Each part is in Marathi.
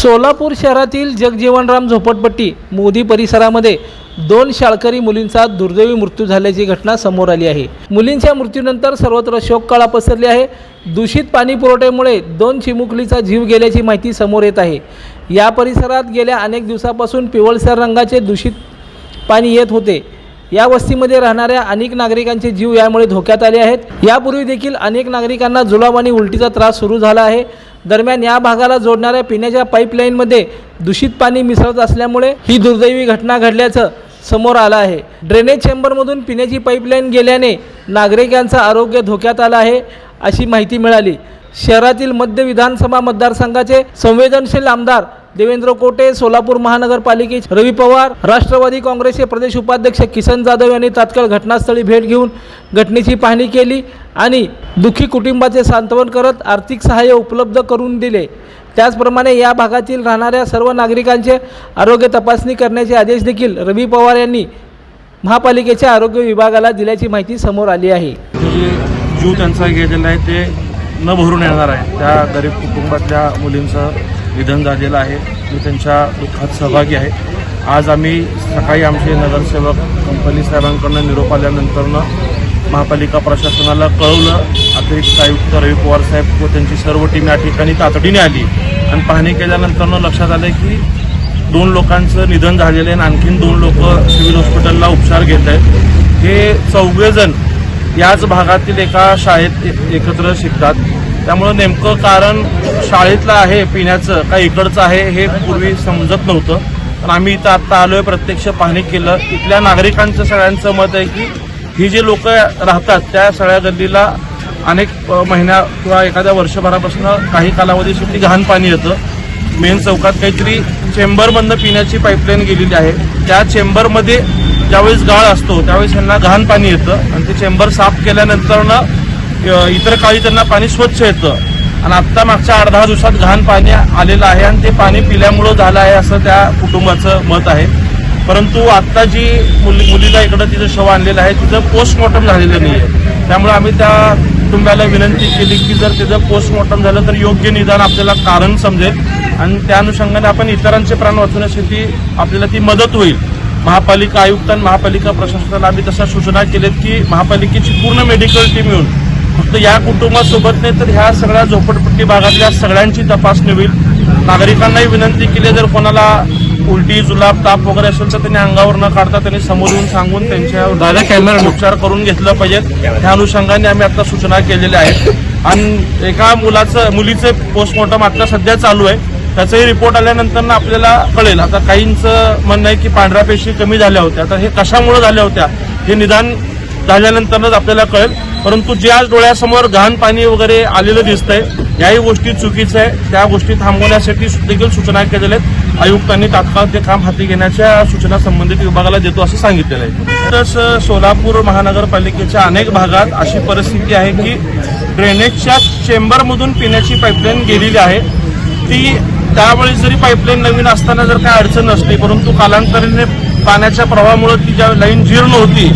सोलापूर शहरातील जगजीवनराम झोपडपट्टी मोदी परिसरामध्ये दोन शाळकरी मुलींचा दुर्दैवी मृत्यू झाल्याची घटना समोर आली आहे. मुलींच्या मृत्यूनंतर सर्वत्र शोककळा पसरली आहे. दूषित पाणी पुरवठ्यामुळे दोन चिमुकलीचा जीव गेल्याची माहिती समोर येत आहे. या परिसरात गेल्या अनेक दिवसापासून पिवळसर रंगाचे दूषित पाणी येत होते. या वस्तीमध्ये राहणाऱ्या अनेक नागरिकांचे जीव यामुळे धोक्यात आले आहेत. यापूर्वी देखील अनेक नागरिकांना जुलाब आणि उलटीचा त्रास सुरू झाला आहे. दरम्यान या भागाला जोडणाऱ्या पिण्याच्या पाईपलाईनमध्ये दूषित पाणी मिसळत असल्यामुळे ही दुर्दैवी घटना घडल्याचं समोर आलं आहे. ड्रेनेज चेंबरमधून पिण्याची पाईपलाईन गेल्याने नागरिकांचं आरोग्य धोक्यात आलं आहे अशी माहिती मिळाली. शहरातील मध्य विधानसभा मतदारसंघाचे संवेदनशील आमदार देवेंद्र कोटे सोलापूर महानगरपालिकेचे रवी पवार राष्ट्रवादी काँग्रेसचे प्रदेश उपाध्यक्ष किसन जाधव यांनी तात्काळ घटनास्थळी भेट घेऊन घटनेची पाहणी केली आणि दुःखी कुटुंबाचे सांत्वन करत आर्थिक सहाय्य उपलब्ध करून दिले. त्याचप्रमाणे या भागातील राहणाऱ्या सर्व नागरिकांचे आरोग्य तपासणी करण्याचे आदेश देखील रवी पवार यांनी महापालिकेच्या आरोग्य विभागाला दिल्याची माहिती समोर आली आहे. जीव त्यांचा गेलेला आहे ते न भरून येणार आहे. त्या गरीब कुटुंबातल्या मुलींचं निधन झालेलं आहे. मी त्यांच्या दुःखात सहभागी आहे. आज आम्ही सकाळी आमचे नगरसेवक कंपनी साहेबांकडनं निरोप आल्यानंतरनं महापालिका प्रशासनाला कळवलं. अतिरिक्त आयुक्त रवी पवार साहेब व त्यांची सर्व टीम या ठिकाणी तातडीने आली. आणि पाहणी केल्यानंतरनं लक्षात आलं की दोन लोकांचं निधन झालेलं आहे आणि आणखीन दोन लोक सिव्हिल हॉस्पिटलला उपचार घेत आहेत. हे चौघेजण याच भागातील एका शाळेत एकत्र शिकतात. त्यामुळं नेमकं कारण शाळेतलं आहे पिण्याचं का इकडचं आहे हे पूर्वी समजत नव्हतं. पण आम्ही इथं आत्ता आलोय प्रत्यक्ष पाहणी केलं. इथल्या नागरिकांचं सगळ्यांचं मत आहे की ही जे लोक राहतात त्या सगळ्या गल्लीला अनेक महिन्या किंवा एखाद्या वर्षभरापासून काही कालावधीसाठी घाण पाणी येतं. मेन चौकात काहीतरी चेंबरमधनं पिण्याची पाईपलाईन गेलेली आहे. त्या चेंबरमध्ये ज्यावेळेस गाळ असतो त्यावेळेस त्यांना घाण पाणी येतं. आणि ते चेंबर साफ केल्यानंतरनं इतर काळी त्यांना पाणी स्वच्छ येतं. आणि आत्ता मागच्या आठ दहा दिवसात घाण पाणी आलेलं आहे आणि ते पाणी पिल्यामुळं झालं आहे असं त्या कुटुंबाचं मत आहे. परंतु आत्ता जी मुली मुलीला इकडं तिचं शव आणलेलं आहे तिचं पोस्टमॉर्टम झालेलं नाही आहे त्यामुळे आम्ही त्या कुटुंबाला विनंती केली की जर तिचं पोस्टमॉर्टम झालं तर योग्य निदान आपल्याला कारण समजेल. आणि त्या अनुषंगाने आपण इतरांचे प्राण वाचवण्यासाठी आपल्याला ती मदत होईल. महापालिका आयुक्त आणि महापालिका प्रशासनाला आम्ही तशा सूचना केल्यात की महापालिकेची पूर्ण मेडिकल टीम येऊन फक्त या कुटुंबासोबत नाही तर ह्या सगळ्या झोपडपट्टी भागातल्या सगळ्यांची तपासणी होईल. नागरिकांनाही विनंती केली जर कोणाला उलटी जुलाब ताप वगैरे असेल तर त्यांनी अंगावर न काढता त्यांनी समोर येऊन सांगून त्यांच्या कॅमेरा उपचार करून घेतलं पाहिजेत त्या अनुषंगाने आम्ही आता सूचना केलेल्या आहेत. आणि एका मुलाचं मुलीचे पोस्टमॉर्टम आता सध्या चालू आहे. त्याचाही रिपोर्ट आल्यानंतर ना आपल्याला कळेल. आता काहींचं म्हणणं आहे की पांढऱ्या पेशी कमी झाल्या होत्या. तर हे कशामुळे झाल्या होत्या? हे निदान झाल्यानंतरच आपल्याला कळेल. परंतु जे आज डोळ्यासमोर घाण पाणी वगैरे आलेलं दिसतंय याही गोष्टी चुकीचं आहे. त्या गोष्टी थांबवण्यासाठी देखील सूचना केलेल्या आहेत. आयुक्तांनी तात्काळ ते काम हाती घेण्याच्या सूचना संबंधित विभागाला देतो असं सांगितलेलं आहे. तसंच सोलापूर महानगरपालिकेच्या अनेक भागात अशी परिस्थिती आहे की ड्रेनेजच्या चेंबरमधून पिण्याची पाईपलाईन गेलेली आहे. ती त्यावेळी जरी पाईपलाईन नवीन असताना जर काय अडचण नसली परंतु कालांतराने पाण्याच्या प्रवाहामुळे ती ज्या लाईन जीर्ण होती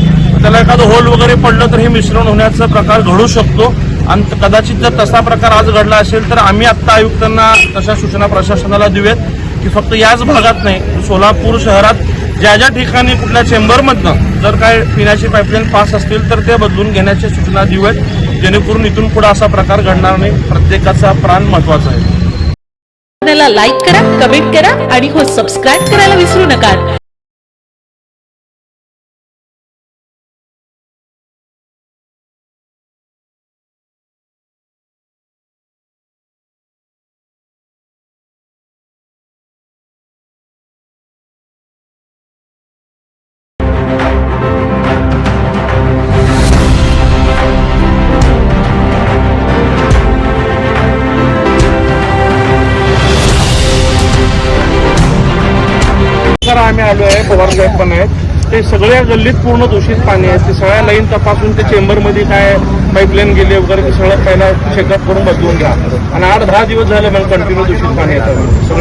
त्याला एखादं होल वगैरे पडलं तर हे मिश्रण होण्याचा प्रकार घडू शकतो. आणि कदाचित जर तसा प्रकार आज घडला असेल तर आम्ही आत्ता आयुक्तांना तशा सूचना प्रशासनाला देऊयात की फक्त याच भागात नाही सोलापूर शहरात ज्या ज्या ठिकाणी कुठल्या चेंबरमधनं जर काय पिण्याची पाईपलाईन पास असतील तर ते बदलून घेण्याच्या सूचना देऊयात. जेणेकरून इथून पुढे असा प्रकार घडणार नाही. प्रत्येकाचा प्राण महत्त्वाचा आहे. लाईक करा कमेंट करा आणि हो सबस्क्राईब करायला विसरू नका. तर आम्ही आलो आहे पवार साहेब पण आहेत ते सगळ्या गल्लीत पूर्ण दूषित पाणी आहे. ते सगळ्या लाईन तपासून ते चेंबरमध्ये काय पाईपलाईन गेली वगैरे ते सगळं पहिला चेकअप करून बदलून घ्या. आणि आठ दहा दिवस झाले मला कंटिन्यू दूषित पाणी येतं